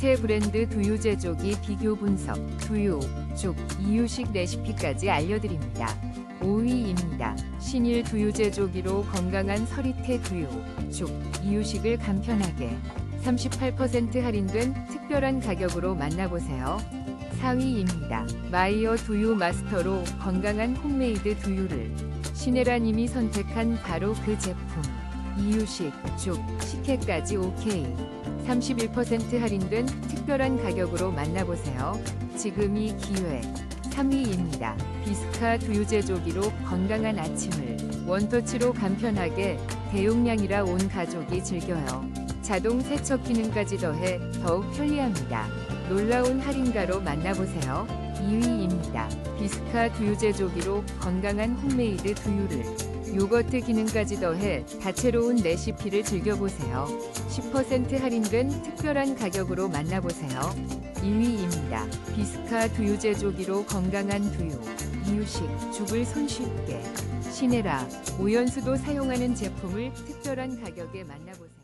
새 브랜드 두유 제조기 비교 분석, 두유, 죽, 이유식 레시피까지 알려드립니다. 5위입니다. 신일 두유 제조기로 건강한 서리태 두유, 죽, 이유식을 간편하게 38% 할인된 특별한 가격으로 만나보세요. 4위입니다. 마이어 두유 마스터로 건강한 홈메이드 두유를 신혜라님이 선택한 바로 그 제품. 이유식, 죽, 식혜까지 오케이. 31% 할인된 특별한 가격으로 만나보세요. 지금이 기회. 3위입니다. 비스카 두유 제조기로 건강한 아침을 원터치로 간편하게 대용량이라 온 가족이 즐겨요. 자동 세척 기능까지 더해 더욱 편리합니다. 놀라운 할인가로 만나보세요. 2위입니다. 비스카 두유 제조기로 건강한 홈메이드 두유를 요거트 기능까지 더해 다채로운 레시피를 즐겨보세요. 10% 할인된 특별한 가격으로 만나보세요. 1위입니다. 비스카 두유 제조기로 건강한 두유, 이유식, 죽을 손쉽게. 시네라, 오연수도 사용하는 제품을 특별한 가격에 만나보세요.